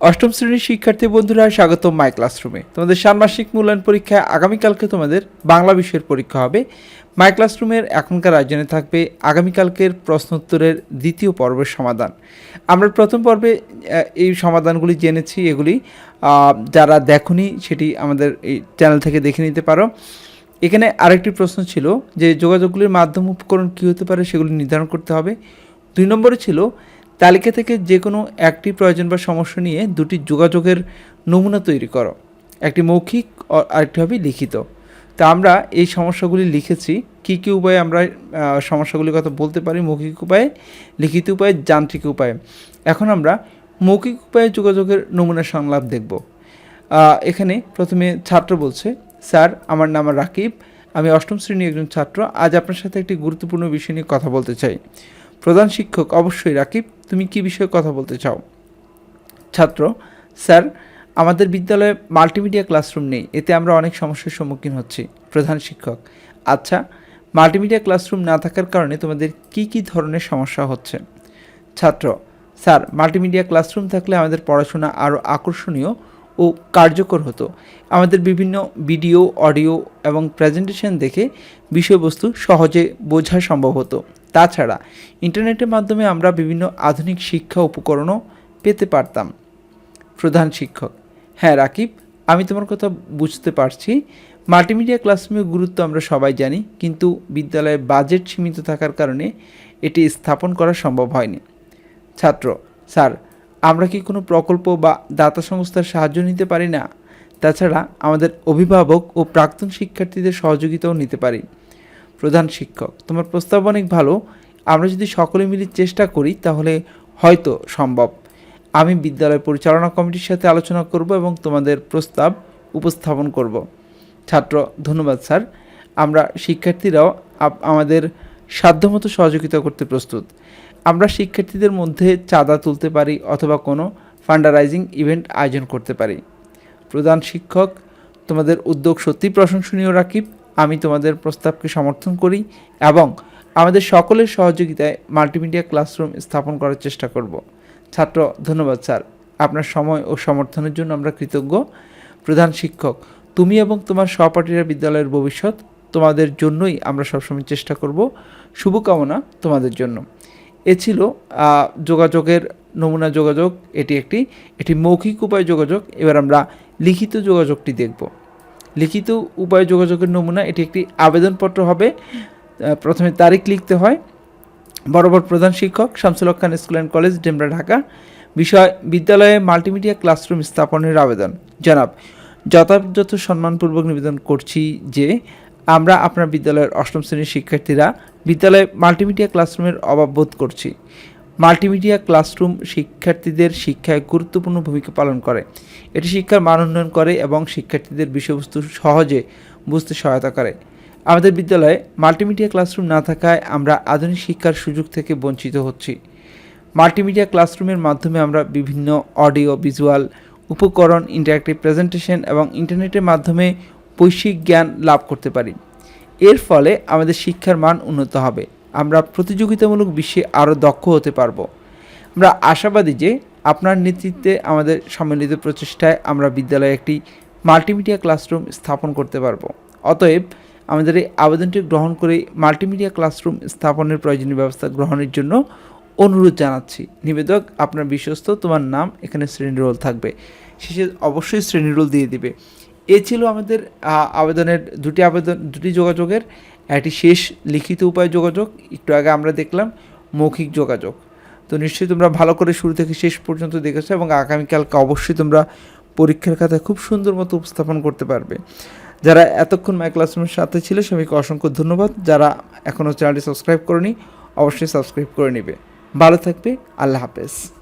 অষ্টম শ্রেণির শিক্ষার্থী বন্ধুরা স্বাগত মাই ক্লাসরুমে তোমাদের ষান্মাসিক মূল্যায়ন পরীক্ষায় আগামীকালকে তোমাদের বাংলা বিষয়ের পরীক্ষা হবে। মাই ক্লাসরুমের এখনকার আয়োজনে থাকবে আগামীকালকের প্রশ্নোত্তরের দ্বিতীয় পর্বের সমাধান। আমরা প্রথম পর্বে এই সমাধানগুলি জেনেছি, এগুলি যারা দেখনি সেটি আমাদের এই চ্যানেল থেকে দেখে নিতে পারো। এখানে আরেকটি প্রশ্ন ছিল যে যোগাযোগগুলির মাধ্যম উপকরণ কী হতে পারে সেগুলি নির্ধারণ করতে হবে। দুই নম্বরে ছিল তালিকা থেকে যে কোনো একটি প্রয়োজন বা সমস্যা নিয়ে দুটি যোগাযোগের নমুনা তৈরি করো। একটি মৌখিক আরেকটি হবে লিখিত। তা আমরা এই সমস্যাগুলি লিখেছি। কী কী উপায়ে আমরা সমস্যাগুলির কথা বলতে পারি? মৌখিক উপায়ে, লিখিত উপায়ে, যান্ত্রিক উপায়ে। এখন আমরা মৌখিক উপায়ে যোগাযোগের নমুনা সংলাপ দেখব। এখানে প্রথমে ছাত্র বলছে, স্যার, আমার নাম রাকিব। আমি অষ্টম শ্রেণির একজন ছাত্র। আজ আপনার সাথে একটি গুরুত্বপূর্ণ বিষয় নিয়ে কথা বলতে চাই। প্রধান শিক্ষক অবশ্যই রাকিব। তুমি কি বিষয়ে কথা বলতে চাও? ছাত্র, স্যার, আমাদের বিদ্যালয়ে মাল্টিমিডিয়া ক্লাসরুম নেই, এতে আমরা অনেক সমস্যার সম্মুখীন হচ্ছি, প্রধান শিক্ষক। আচ্ছা মাল্টিমিডিয়া ক্লাসরুম না থাকার কারণে তোমাদের কি কি ধরনের সমস্যা হচ্ছে? ছাত্র, স্যার, মাল্টিমিডিয়া ক্লাসরুম থাকলে আমাদের পড়াশোনা আরও আকর্ষণীয় ও কার্যকর হতো। আমাদের বিভিন্ন ভিডিও, অডিও এবং প্রেজেন্টেশন দেখে বিষয়বস্তু সহজে বোঝা সম্ভব হতো। তাছাড়া ইন্টারনেটের মাধ্যমে আমরা বিভিন্ন আধুনিক শিক্ষা উপকরণও পেতে পারতাম। প্রধান শিক্ষক হ্যাঁ রাকিব, আমি তোমার কথা বুঝতে পারছি। মাল্টিমিডিয়া ক্লাসরুমের গুরুত্ব আমরা সবাই জানি, কিন্তু বিদ্যালয়ে বাজেট সীমিত থাকার কারণে এটি স্থাপন করা সম্ভব হয়নি। ছাত্র, স্যার, আমরা কি কোনো প্রকল্প বা দাতা সংস্থার সাহায্য নিতে পারি না? তাছাড়া আমাদের অভিভাবক ও প্রাক্তন শিক্ষার্থীদের সহযোগিতাও নিতে পারি। প্রধান শিক্ষক। তোমার প্রস্তাব অনেক ভালো। আমরা যদি সকলে মিলে চেষ্টা করি, তাহলে হয়তো সম্ভব। আমি বিদ্যালয় পরিচালনা কমিটির সাথে আলোচনা করব এবং তোমাদের প্রস্তাব উপস্থাপন করব। ছাত্র, ধন্যবাদ স্যার। আমরা শিক্ষার্থীরাও আমাদের সাধ্যমতো সহযোগিতা করতে প্রস্তুত। আমরা শিক্ষার্থীদের মধ্যে চাঁদা তুলতে পারি অথবা কোনো ফান্ডারাইজিং ইভেন্ট আয়োজন করতে পারি। প্রধান শিক্ষক, তোমাদের উদ্যোগ সত্যি প্রশংসনীয়, রাকিব। আমি তোমাদের প্রস্তাবকে সমর্থন করি এবং আমাদের সকলের সহযোগিতায় মাল্টিমিডিয়া ক্লাসরুম স্থাপন করার চেষ্টা করব। ছাত্র, ধন্যবাদ স্যার। আপনার সময় ও সমর্থনের জন্য আমরা কৃতজ্ঞ। প্রধান শিক্ষক, তুমি এবং তোমার সহপাঠীরা বিদ্যালয়ের ভবিষ্যৎ তোমাদের জন্যই আমরা সবসময় চেষ্টা করব। শুভকামনা তোমাদের জন্য। এ ছিল যোগাযোগের নমুনা যোগাযোগ। এটি একটি এটি মৌখিক উপায় যোগাযোগ। এবার আমরা লিখিত যোগাযোগটি দেখব। লিখিত উপায় যোগাযোগের নমুনা, এটি একটি আবেদনপত্র হবে। প্রথমে তারিখ লিখতে হয়। বরাবর প্রধান শিক্ষক, Shamsul Khan school and college, Demra, Dhaka. বিষয়, বিদ্যালয়ে মাল্টিমিডিয়া ক্লাসরুম স্থাপনের আবেদন। জনাব, যথাযথ সম্মানপূর্বক নিবেদন করছি যে, আমরা আপনার বিদ্যালয়ের অষ্টম শ্রেণির শিক্ষার্থীরা বিদ্যালয়ে মাল্টিমিডিয়া ক্লাসরুমের অভাব বোধ করছি। মাল্টিমিডিয়া ক্লাসরুম শিক্ষার্থীদের শিক্ষায় গুরুত্বপূর্ণ ভূমিকা পালন করে। এটি শিক্ষার মান উন্নয়ন করে এবং শিক্ষার্থীদের বিষয়বস্তু সহজে বুঝতে সহায়তা করে। আমাদের বিদ্যালয়ে মাল্টিমিডিয়া ক্লাসরুম না থাকায় আমরা আধুনিক শিক্ষার সুযোগ থেকে বঞ্চিত হচ্ছি। মাল্টিমিডিয়া ক্লাসরুমের মাধ্যমে আমরা বিভিন্ন অডিও, ভিজুয়াল, উপকরণ ইন্টারাক্টিভ প্রেজেন্টেশন এবং ইন্টারনেটের মাধ্যমে বৈশ্বিক জ্ঞান লাভ করতে পারি। এর ফলে আমাদের শিক্ষার মান উন্নত হবে। আমরা প্রতিযোগিতামূলক বিশ্বে আরও দক্ষ হতে পারব। আমরা আশাবাদী যে আপনার নেতৃত্বে আমাদের সম্মিলিত প্রচেষ্টায় আমরা বিদ্যালয়ে একটি মাল্টিমিডিয়া ক্লাসরুম স্থাপন করতে পারব। অতএব, আমাদের এই আবেদনটি গ্রহণ করে মাল্টিমিডিয়া ক্লাসরুম স্থাপনের প্রয়োজনীয় ব্যবস্থা গ্রহণের জন্য অনুরোধ জানাচ্ছি। নিবেদক, আপনার বিশ্বস্ত, তোমার নাম, এখানে শ্রেণি রোল থাকবে। শেষে অবশ্যই শ্রেণি রোল দিয়ে দিবে। এ ছিল আমাদের আবেদনের দুটি আবেদন, দুটি যোগাযোগের একটি শেষ লিখিত উপায় যোগাযোগ, একটু আগে আমরা দেখলাম মৌখিক যোগাযোগ। তো নিশ্চয়ই তোমরা ভালো করে শুরু থেকে শেষ পর্যন্ত দেখেছ এবং আগামীকালকে অবশ্যই তোমরা পরীক্ষার খাতায় খুব সুন্দর মতো উপস্থাপন করতে পারবে। যারা এতক্ষণ মাই ক্লাসরুমের সাথে ছিল, সবাইকে অসংখ্য ধন্যবাদ। যারা এখনও চ্যানেলটি সাবস্ক্রাইব করেনি, অবশ্যই সাবস্ক্রাইব করে নেবে। ভালো থাকবে, আল্লাহ হাফেজ।